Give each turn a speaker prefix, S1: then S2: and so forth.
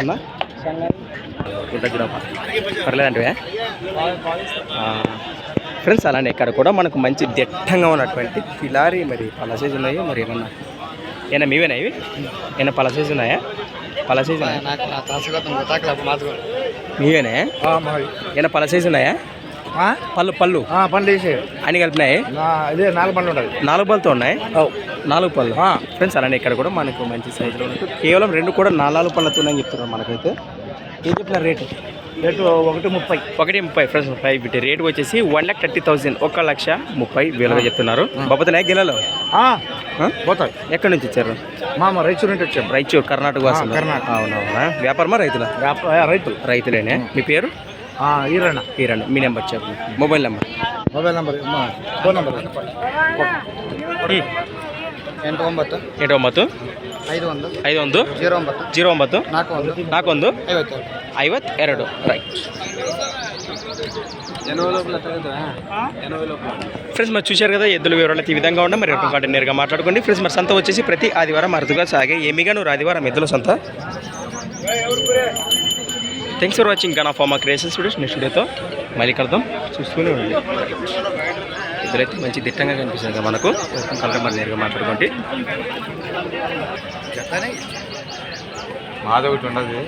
S1: అన్నా? పర్లేదంటే ఫ్రెండ్స్ అలానే ఇక్కడ కూడా మనకు మంచి దిట్టంగా ఉన్నటువంటి కిలారి మరి పళ్ళ సైజు ఉన్నాయి మరి ఏమన్నా? ఏనా మీవేనా ఇవి? ఏమైనా పళ్ళ సైజు ఉన్నాయా? పళ్ళ సైజు ఉన్నాయా? మీవేనా? ఏమైనా పళ్ళ సైజు ఉన్నాయా? పళ్ళు పళ్ళు.
S2: వేసి
S1: అన్ని కలిపినాయి?
S2: నాలుగు పండ్లు ఉంటుంది
S1: నాలుగు పళ్ళతో ఉన్నాయి? నాలుగు పళ్ళు. ఫ్రెండ్స్ అలానే ఇక్కడ కూడా మనకు మంచి సైజులో ఉంటుంది కేవలం రెండు కూడా నాలుగు పళ్ళతోనే చెప్తున్నారు మనకైతే. ఏం చెప్తున్నారు రేటు?
S2: రేటు ఒకటి ముప్పై.
S1: ఒకటి ముప్పై ఫ్రెండ్స్ ముప్పై. బిట్ రేటు వచ్చేసి వన్ ల్యాక్ థర్టీ థౌసండ్ ఒక లక్ష ముప్పై వేలుగా చెప్తున్నారు. బాబుతున్నాయి గిలలో
S2: పోతాయి.
S1: ఎక్కడి నుంచి వచ్చారు?
S2: మామ రైచూరు నుంచి వచ్చాము
S1: రైచూరు కర్ణాటక వాసులు.
S2: కర్ణాటక.
S1: అవునవునా? వ్యాపారమా రైతుల?
S2: రైతులు
S1: రైతులేనే. మీ పేరు?
S2: ఈరణ
S1: ఈరణ మీ నెంబర్ చెప్పండి. Mobile number.
S2: Mobile number phone number. ಎಂಟು ಒಂಬತ್ತು
S1: ಎಂಟು ಒಂಬತ್ತು
S2: ಐದು ಒಂದು
S1: ಐದು ಒಂದು
S2: ಜೀರೋ ಒಂಬತ್ತು
S1: ಜೀರೋ ಒಂಬತ್ತು
S2: ನಾಲ್ಕು ಒಂದು
S1: ನಾಲ್ಕೊಂದು
S2: ಐವತ್ತೆರಡು
S1: ಐವತ್ತೆರಡು ರೈಟ್ ఫ్రెండ్స్ మరి చూశారు కదా ఎద్దుల వివరాలు అయితే ఈ విధంగా ఉండే మరి ఎప్పుడు నేరుగా మాట్లాడుకోండి ఫ్రెండ్స్ మరి సంత వచ్చేసి ప్రతి ఆదివారం అరుదుగా సాగే ఏమిగా నువ్వు ఆదివారం ఎద్దుల సంత thanks for watching gun of మా క్రియేషన్స్ వీడియోస్ నెక్స్ట్ వీడియోతో మళ్ళీ కలుద్దాం చూస్తూనే ఉండండి ఇద్దరైతే మంచి దిట్టంగా కనిపిస్తుంది కదా మనకు. కలర్ మరి నేరుగా మాట్లాడుకోండి.
S2: మాది ఒకటి ఉండదు.